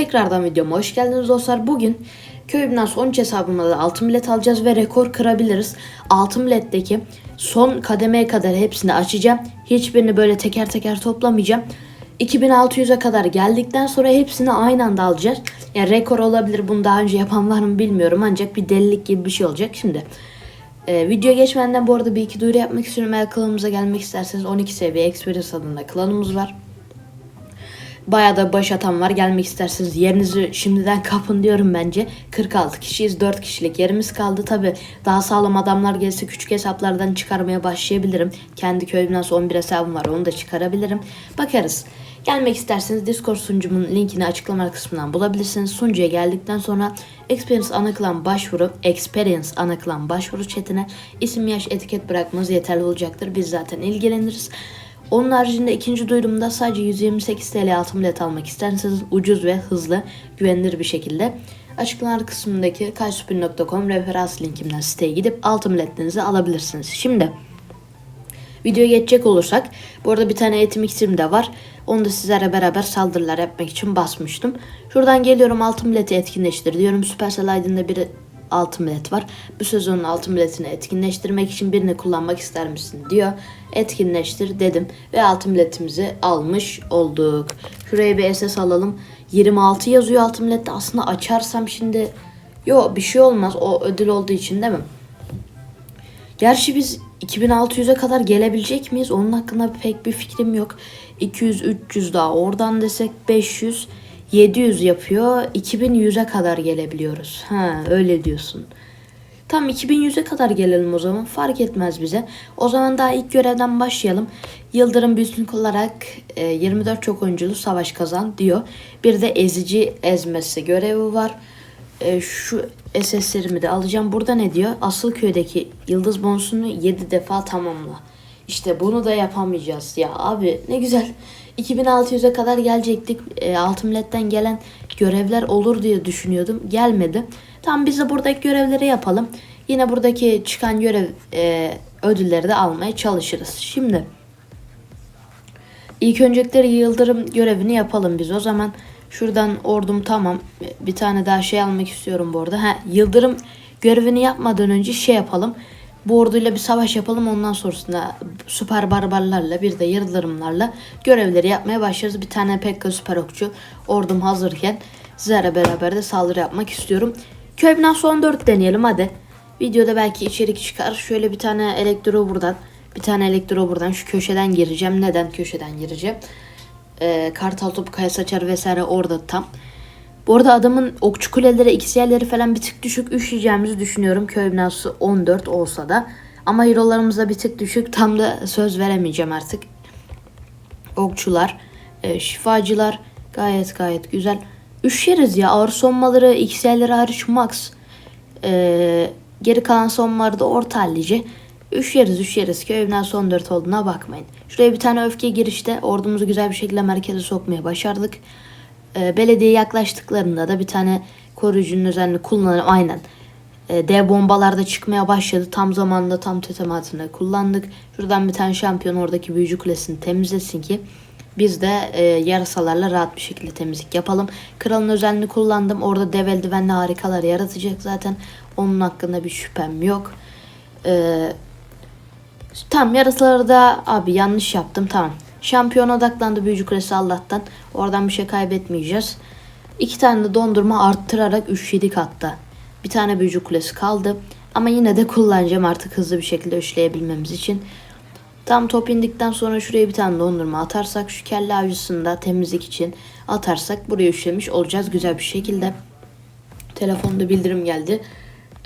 Tekrardan videoma hoş geldiniz dostlar. Bugün köy binası 13 hesabımda da altın bilet alacağız ve rekor kırabiliriz. Altın biletteki son kademeye kadar hepsini açacağım. Hiçbirini böyle teker teker toplamayacağım. 2600'e kadar geldikten sonra hepsini aynı anda alacağız. Yani rekor olabilir bunu daha önce yapan var mı bilmiyorum ancak bir delilik gibi bir şey olacak. Şimdi ee, video geçmeden bu arada bir iki duyuru yapmak istiyorum. Eğer klanımıza gelmek isterseniz 12 seviye Experience adında klanımız var. Bayağı da baş atan var. Gelmek isterseniz yerinizi şimdiden kapın diyorum bence. 46 kişiyiz. 4 kişilik yerimiz kaldı. Tabi daha sağlam adamlar gelirse küçük hesaplardan çıkarmaya başlayabilirim. Kendi köyümden sonra 11 hesabım var. Onu da çıkarabilirim. Bakarız. Gelmek isterseniz Discord sunucumun linkini açıklama kısmından bulabilirsiniz. Sunucuya geldikten sonra Experience ana başvuru, Experience ana başvuru chatine isim yaş etiket bırakmanız yeterli olacaktır. Biz zaten ilgileniriz. Onun haricinde ikinci duyurumda sadece 128 TL altın bilet almak isterseniz ucuz ve hızlı, güvenilir bir şekilde açıklamalar kısmındaki kayspin.com referans linkimden siteye gidip altın biletlerinizi alabilirsiniz. Şimdi Videoya geçecek olursak bu arada bir tane eğitim iksirim de var. Onu da sizlere beraber saldırılar yapmak için basmıştım. Şuradan geliyorum altın bileti etkinleştir diyorum. Supercell Aydın'da bir altın bilet var. Bu sezonun altın biletini etkinleştirmek için birini kullanmak ister misin diyor. Etkinleştir dedim ve altın biletimizi almış olduk. Şuraya bir SS alalım. 26 yazıyor altın bilette. Aslında açarsam şimdi yok bir şey olmaz. O ödül olduğu için değil mi? Gerçi biz 2600'e kadar gelebilecek miyiz? Onun hakkında pek bir fikrim yok. 200, 300 daha oradan desek 500, 700 yapıyor. 2100'e kadar gelebiliyoruz. Ha öyle diyorsun. Tam 2100'e kadar gelelim o zaman. Fark etmez bize. O zaman daha ilk görevden başlayalım. Yıldırım büyüsün olarak e, 24 çok oyunculu savaş kazan diyor. Bir de ezici ezmesi görevi var. E, şu SS'lerimi de alacağım. Burada ne diyor? Asıl köydeki yıldız bonusunu 7 defa tamamla. İşte bunu da yapamayacağız. Ya abi ne güzel. 2600'e kadar gelecektik. E, altın milletten gelen görevler olur diye düşünüyordum. Gelmedi. Tamam biz de buradaki görevleri yapalım. Yine buradaki çıkan görev e, ödülleri de almaya çalışırız. Şimdi ilk öncelikleri yıldırım görevini yapalım biz. O zaman şuradan ordum tamam. Bir tane daha şey almak istiyorum bu arada. Ha, yıldırım görevini yapmadan önce şey yapalım. Bu orduyla bir savaş yapalım ondan sonrasında süper barbarlarla bir de yıldırımlarla görevleri yapmaya başlarız. Bir tane Pekka süper okçu ordum hazırken sizlerle beraber de saldırı yapmak istiyorum. Köy binası 14 deneyelim hadi. Videoda belki içerik çıkar. Şöyle bir tane elektro buradan. Bir tane elektro buradan. Şu köşeden gireceğim. Neden köşeden gireceğim? Ee, kartal topu kaya saçar vesaire orada tam. Bu arada adamın okçu kuleleri, XY'leri falan bir tık düşük üşüyeceğimizi düşünüyorum. Köy binası 14 olsa da. Ama hero'larımız da bir tık düşük. Tam da söz veremeyeceğim artık. Okçular, e, şifacılar gayet gayet güzel. Üşeriz ya. Ağır sonmaları, XY'leri hariç max. E, geri kalan sonmaları da orta hallice. Üşeriz üşeriz. Köy binası 14 olduğuna bakmayın. Şuraya bir tane öfke girişte ordumuzu güzel bir şekilde merkeze sokmaya başardık e, belediye yaklaştıklarında da bir tane koruyucunun özelliğini kullanalım. Aynen. E, dev bombalar da çıkmaya başladı. Tam zamanında tam tetematını kullandık. Şuradan bir tane şampiyon oradaki büyücü kulesini temizlesin ki biz de e, yarasalarla rahat bir şekilde temizlik yapalım. Kralın özelliğini kullandım. Orada dev eldivenli harikalar yaratacak zaten. Onun hakkında bir şüphem yok. Eee Tam yarasaları da abi yanlış yaptım tamam. Şampiyon odaklandı büyücü kulesi Allah'tan. Oradan bir şey kaybetmeyeceğiz. İki tane de dondurma arttırarak 3-7 katta. Bir tane büyücü kulesi kaldı. Ama yine de kullanacağım artık hızlı bir şekilde üçleyebilmemiz için. Tam top indikten sonra şuraya bir tane dondurma atarsak şu kelle avcısını temizlik için atarsak buraya üçlemiş olacağız güzel bir şekilde. Telefonda bildirim geldi.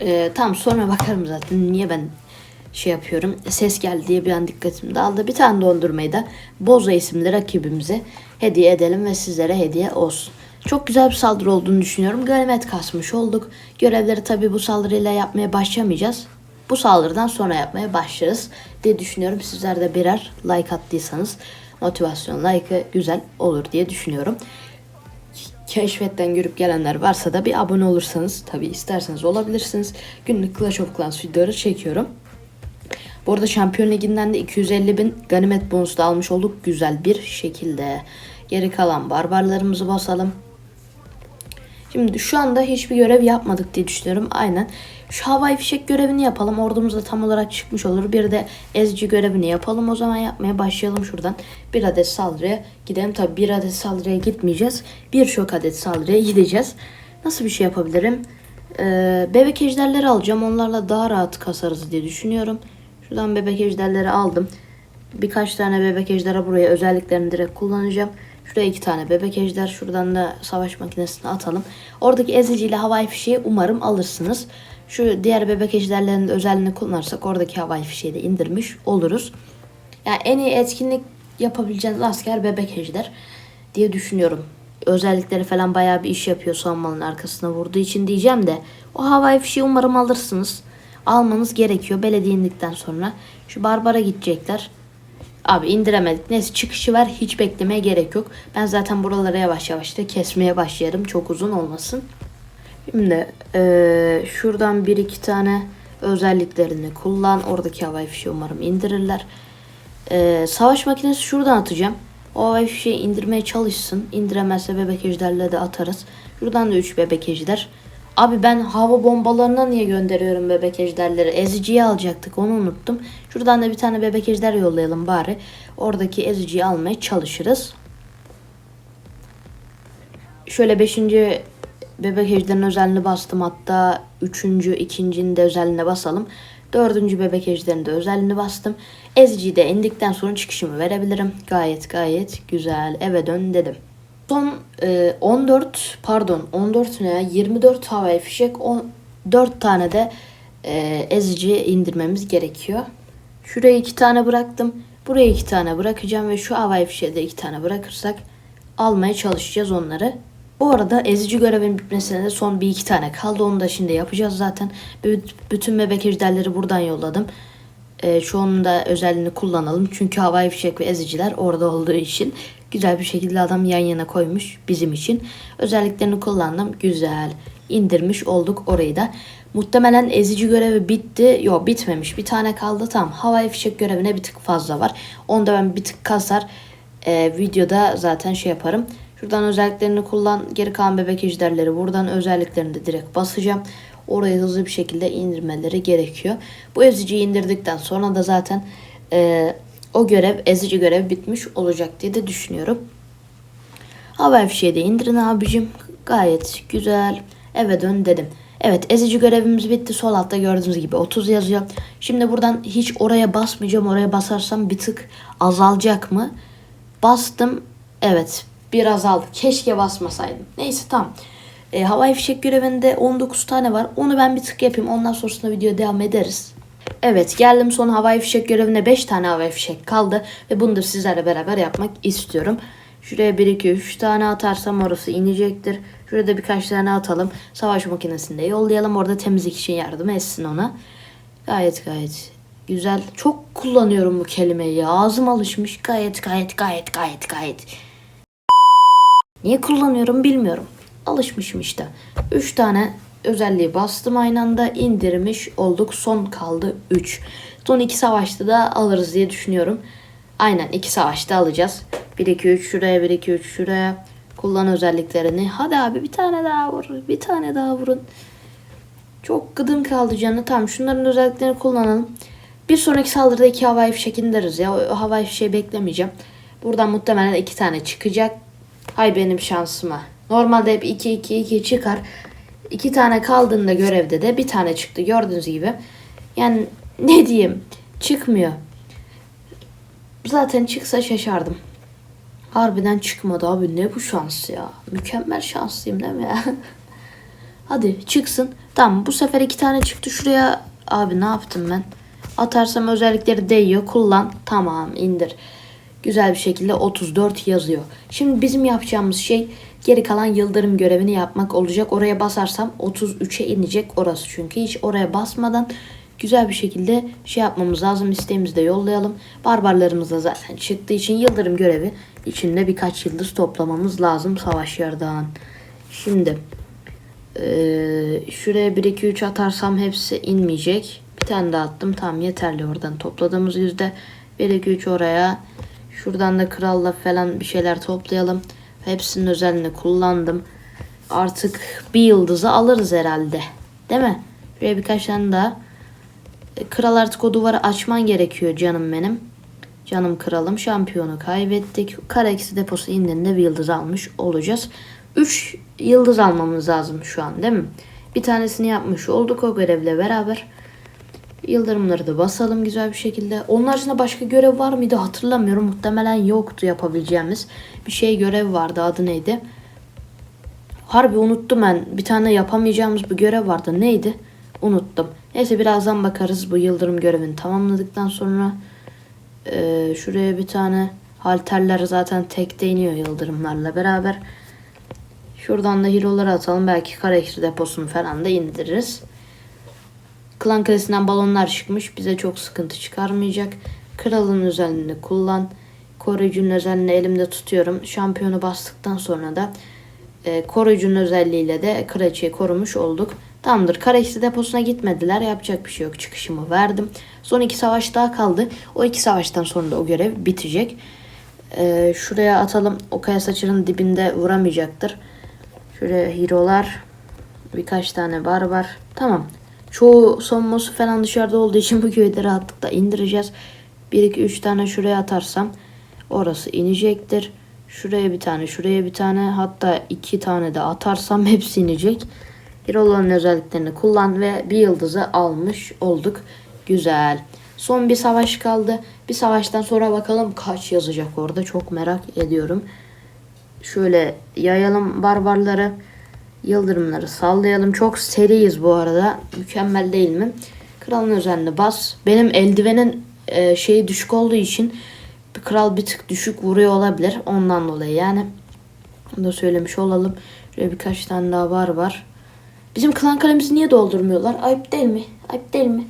Ee, tam sonra bakarım zaten niye ben şey yapıyorum. Ses geldi diye bir an dikkatim dağıldı. Bir tane dondurmayı da Boza isimli rakibimize hediye edelim ve sizlere hediye olsun. Çok güzel bir saldırı olduğunu düşünüyorum. Ganimet kasmış olduk. Görevleri tabi bu saldırıyla yapmaya başlamayacağız. Bu saldırıdan sonra yapmaya başlarız diye düşünüyorum. Sizler de birer like attıysanız motivasyon like'ı güzel olur diye düşünüyorum. Keşfetten görüp gelenler varsa da bir abone olursanız tabi isterseniz olabilirsiniz. Günlük Clash of Clans videoları çekiyorum. Bu arada Şampiyon Ligi'nden de 250 bin ganimet bonusu da almış olduk güzel bir şekilde. Geri kalan barbarlarımızı basalım. Şimdi şu anda hiçbir görev yapmadık diye düşünüyorum. Aynen. Şu havai fişek görevini yapalım. Ordumuz da tam olarak çıkmış olur. Bir de ezici görevini yapalım. O zaman yapmaya başlayalım şuradan. Bir adet saldırıya gidelim. Tabi bir adet saldırıya gitmeyeceğiz. Birçok adet saldırıya gideceğiz. Nasıl bir şey yapabilirim? Ee, bebek ejderleri alacağım. Onlarla daha rahat kasarız diye düşünüyorum. Şuradan bebek ejderleri aldım. Birkaç tane bebek ejderi buraya özelliklerini direkt kullanacağım. Şuraya iki tane bebek ejder. Şuradan da savaş makinesini atalım. Oradaki eziciyle havai fişeği umarım alırsınız. Şu diğer bebek ejderlerinin de özelliğini kullanırsak oradaki havai fişeği de indirmiş oluruz. Yani en iyi etkinlik yapabileceğiniz asker bebek ejder diye düşünüyorum. Özellikleri falan bayağı bir iş yapıyor savunmanın arkasına vurduğu için diyeceğim de o havai fişeği umarım alırsınız. Almanız gerekiyor belediye indikten sonra. Şu Barbara gidecekler. Abi indiremedik. Neyse çıkışı var. Hiç beklemeye gerek yok. Ben zaten buraları yavaş yavaş da kesmeye başlarım. Çok uzun olmasın. Şimdi eee, şuradan bir iki tane özelliklerini kullan. Oradaki havai fişeği umarım indirirler. Eee, savaş makinesi şuradan atacağım. O havai fişeği indirmeye çalışsın. İndiremezse bebek ejderle de atarız. Şuradan da 3 bebek ejder. Abi ben hava bombalarına niye gönderiyorum bebek ejderleri? Eziciyi alacaktık onu unuttum. Şuradan da bir tane bebek ejder yollayalım bari. Oradaki eziciyi almaya çalışırız. Şöyle 5. bebek ejderin özelliğini bastım. Hatta 3. ikincinin de özelliğine basalım. 4. bebek ejderin de özelliğini bastım. Eziciyi de indikten sonra çıkışımı verebilirim. Gayet gayet güzel. Eve dön dedim. Son e, 14 pardon 14 ne ya 24 havai fişek 4 tane de e, ezici indirmemiz gerekiyor. Şuraya iki tane bıraktım. Buraya iki tane bırakacağım ve şu havai fişeğe de iki tane bırakırsak almaya çalışacağız onları. Bu arada ezici görevin bitmesine de son bir iki tane kaldı. Onu da şimdi yapacağız zaten. Bü- Bütün bebek ejderleri buradan yolladım. Ee, çoğunun özelliğini kullanalım. Çünkü havai fişek ve eziciler orada olduğu için güzel bir şekilde adam yan yana koymuş bizim için. Özelliklerini kullandım. Güzel. indirmiş olduk orayı da. Muhtemelen ezici görevi bitti. Yok bitmemiş. Bir tane kaldı. Tamam. Havai fişek görevine bir tık fazla var. Onu da ben bir tık kasar. Ee, videoda zaten şey yaparım. Şuradan özelliklerini kullan. Geri kalan bebek ejderleri buradan özelliklerini de direkt basacağım. Orayı hızlı bir şekilde indirmeleri gerekiyor. Bu eziciyi indirdikten sonra da zaten e, o görev, ezici görev bitmiş olacak diye de düşünüyorum. Havai fişeği de indirin abicim. Gayet güzel. Eve dön dedim. Evet ezici görevimiz bitti. Sol altta gördüğünüz gibi 30 yazıyor. Şimdi buradan hiç oraya basmayacağım. Oraya basarsam bir tık azalacak mı? Bastım. Evet bir azaldı. Keşke basmasaydım. Neyse tamam. E, havai fişek görevinde 19 tane var. Onu ben bir tık yapayım. Ondan sonrasında video devam ederiz. Evet geldim son havai fişek görevine 5 tane havai fişek kaldı. Ve bunu da sizlerle beraber yapmak istiyorum. Şuraya 1 2 3 tane atarsam orası inecektir. Şurada birkaç tane atalım. Savaş makinesinde yollayalım. Orada temizlik için yardım etsin ona. Gayet gayet güzel. Çok kullanıyorum bu kelimeyi. Ağzım alışmış. Gayet gayet gayet gayet gayet. Niye kullanıyorum bilmiyorum. Alışmışım işte. 3 tane özelliği bastım aynı anda indirmiş olduk. Son kaldı 3. Son 2 savaşta da alırız diye düşünüyorum. Aynen 2 savaşta alacağız. 1 2 3 şuraya 1 2 3 şuraya. Kullan özelliklerini. Hadi abi bir tane daha vur. Bir tane daha vurun. Çok gıdım kaldı canı. Tamam şunların özelliklerini kullanalım. Bir sonraki saldırıda iki havai fişek indiririz ya. O, havai fişeği beklemeyeceğim. Buradan muhtemelen iki tane çıkacak. Hay benim şansıma. Normalde hep 2 2 2 çıkar. İki tane kaldığında görevde de bir tane çıktı gördüğünüz gibi. Yani ne diyeyim çıkmıyor. Zaten çıksa şaşardım. Harbiden çıkmadı abi ne bu şans ya. Mükemmel şanslıyım değil mi ya? Hadi çıksın. Tamam bu sefer iki tane çıktı şuraya. Abi ne yaptım ben? Atarsam özellikleri değiyor. Kullan. Tamam indir. Güzel bir şekilde 34 yazıyor. Şimdi bizim yapacağımız şey geri kalan yıldırım görevini yapmak olacak. Oraya basarsam 33'e inecek orası. Çünkü hiç oraya basmadan güzel bir şekilde şey yapmamız lazım. İsteğimizi de yollayalım. Barbarlarımız da zaten çıktığı için yıldırım görevi içinde birkaç yıldız toplamamız lazım savaşlardan. Şimdi ee, şuraya 1 2 3 atarsam hepsi inmeyecek. Bir tane daha attım. Tamam yeterli oradan topladığımız yüzde. 1 2 3 oraya. Şuradan da kralla falan bir şeyler toplayalım. Hepsinin özelliğini kullandım. artık bir yıldızı alırız herhalde. Değil mi? Şuraya birkaç tane daha. E, Kral artık o duvarı açman gerekiyor canım benim. Canım kralım şampiyonu kaybettik. Kara eksi deposu indiğinde bir yıldız almış olacağız. 3 yıldız almamız lazım şu an değil mi? Bir tanesini yapmış olduk o görevle beraber. Yıldırımları da basalım güzel bir şekilde. Onun haricinde başka görev var mıydı hatırlamıyorum. Muhtemelen yoktu yapabileceğimiz. Bir şey görev vardı adı neydi? Harbi unuttum ben. Bir tane yapamayacağımız bir görev vardı. Neydi? Unuttum. Neyse birazdan bakarız bu yıldırım görevini tamamladıktan sonra. Ee, şuraya bir tane halterler zaten tek iniyor yıldırımlarla beraber. Şuradan da hero'ları atalım. Belki kara deposunu falan da indiririz. Klan kalesinden balonlar çıkmış. Bize çok sıkıntı çıkarmayacak. Kralın özelliğini kullan. Koruyucunun özelliğini elimde tutuyorum. Şampiyonu bastıktan sonra da e, koruyucunun özelliğiyle de kraliçeyi korumuş olduk. Tamamdır. Kareksi deposuna gitmediler. Yapacak bir şey yok. Çıkışımı verdim. Son iki savaş daha kaldı. O iki savaştan sonra da o görev bitecek. E, şuraya atalım. O kaya saçının dibinde vuramayacaktır. Şuraya hero'lar. Birkaç tane barbar. Tamam. Çoğu sonması falan dışarıda olduğu için bu köyde rahatlıkla indireceğiz. 1 2 3 tane şuraya atarsam orası inecektir. Şuraya bir tane, şuraya bir tane hatta iki tane de atarsam hepsi inecek. Hero'ların özelliklerini kullan ve bir yıldızı almış olduk. Güzel. Son bir savaş kaldı. Bir savaştan sonra bakalım kaç yazacak orada. Çok merak ediyorum. Şöyle yayalım barbarları. Yıldırımları sallayalım. Çok seriyiz bu arada. Mükemmel değil mi? Kralın özelliğini bas. Benim eldivenin e, şeyi düşük olduğu için bir kral bir tık düşük vuruyor olabilir. Ondan dolayı yani. Onu da söylemiş olalım. Şöyle birkaç tane daha var var. Bizim klan kalemizi niye doldurmuyorlar? Ayıp değil mi? Ayıp değil mi?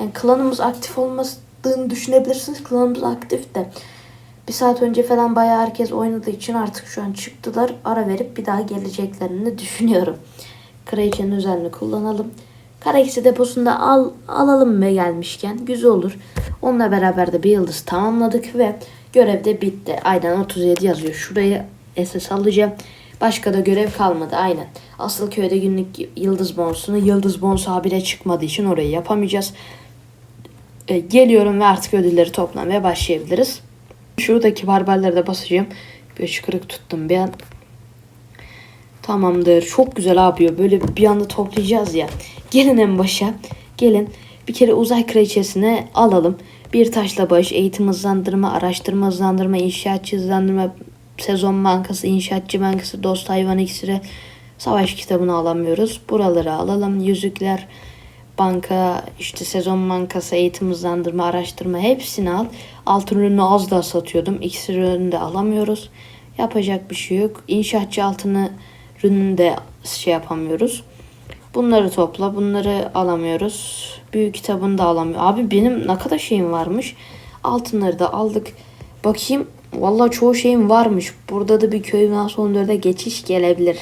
Yani klanımız aktif olmadığını düşünebilirsiniz. Klanımız aktif de. Bir saat önce falan bayağı herkes oynadığı için artık şu an çıktılar. Ara verip bir daha geleceklerini düşünüyorum. Kraliçenin özelliğini kullanalım. Karaksi deposunda al, alalım ve gelmişken güzel olur. Onunla beraber de bir yıldız tamamladık ve görev de bitti. Aynen 37 yazıyor. Şurayı SS alacağım. Başka da görev kalmadı aynen. Asıl köyde günlük yıldız bonusunu yıldız bonusu habire çıkmadığı için orayı yapamayacağız. E, geliyorum ve artık ödülleri toplamaya başlayabiliriz. Şuradaki barbarları da basacağım. Göç kırık tuttum bir an. Tamamdır. Çok güzel abi. Böyle bir anda toplayacağız ya. Gelin en başa. Gelin. Bir kere uzay kraliçesine alalım. Bir taşla baş, eğitim hızlandırma, araştırma hızlandırma, inşaatçı hızlandırma, sezon bankası, inşaatçı bankası, dost hayvan iksiri, savaş kitabını alamıyoruz. Buraları alalım. Yüzükler, banka, işte sezon bankası, eğitim hızlandırma, araştırma hepsini al. Altın ürünü az daha satıyordum. İksir ürünü de alamıyoruz. Yapacak bir şey yok. İnşaatçı altını ürünü de şey yapamıyoruz. Bunları topla. Bunları alamıyoruz. Büyük kitabını da alamıyor. Abi benim ne kadar şeyim varmış. Altınları da aldık. Bakayım. Vallahi çoğu şeyim varmış. Burada da bir köy son 14'e geçiş gelebilir.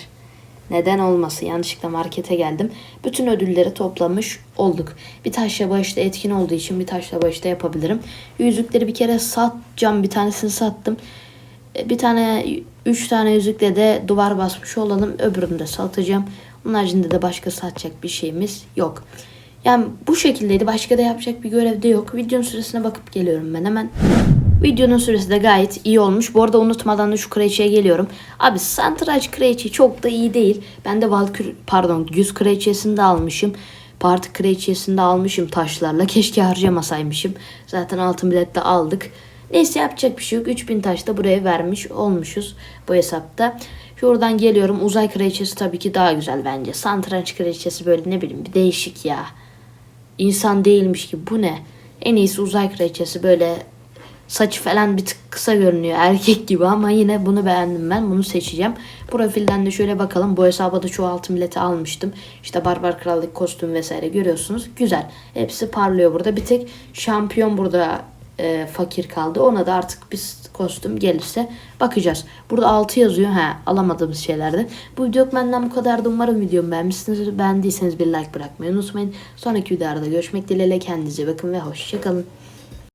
Neden olmasın? Yanlışlıkla markete geldim. Bütün ödülleri toplamış olduk. Bir taşla başta etkin olduğu için bir taşla başta yapabilirim. Yüzükleri bir kere satacağım. Bir tanesini sattım. E, Bir tane, üç tane yüzükle de duvar basmış olalım. Öbürünü de satacağım. Onun haricinde de başka satacak bir şeyimiz yok. Yani bu şekildeydi. Başka da yapacak bir görev de yok. Videonun süresine bakıp geliyorum ben hemen. Videonun süresi de gayet iyi olmuş. Bu arada unutmadan da şu kraliçeye geliyorum. Abi Santraç kraliçe çok da iyi değil. Ben de Valkür pardon Güz kraliçesini de almışım. Parti kraliçesini de almışım taşlarla. Keşke harcamasaymışım. Zaten altın bilet de aldık. Neyse yapacak bir şey yok. 3000 taş da buraya vermiş olmuşuz bu hesapta. Şuradan geliyorum. Uzay kraliçesi tabii ki daha güzel bence. Santraç kraliçesi böyle ne bileyim bir değişik ya. İnsan değilmiş gibi bu ne? En iyisi uzay kraliçesi böyle saçı falan bir tık kısa görünüyor erkek gibi ama yine bunu beğendim ben bunu seçeceğim. Profilden de şöyle bakalım bu hesaba da çoğu altın bileti almıştım. İşte barbar krallık kostüm vesaire görüyorsunuz. Güzel hepsi parlıyor burada bir tek şampiyon burada e, fakir kaldı. Ona da artık bir kostüm gelirse bakacağız. Burada 6 yazıyor. He alamadığımız şeylerden. Bu video benden bu kadardı. Umarım videomu beğenmişsiniz. Beğendiyseniz bir like bırakmayı unutmayın. Sonraki videoda görüşmek dileğiyle. Kendinize bakın ve hoşçakalın.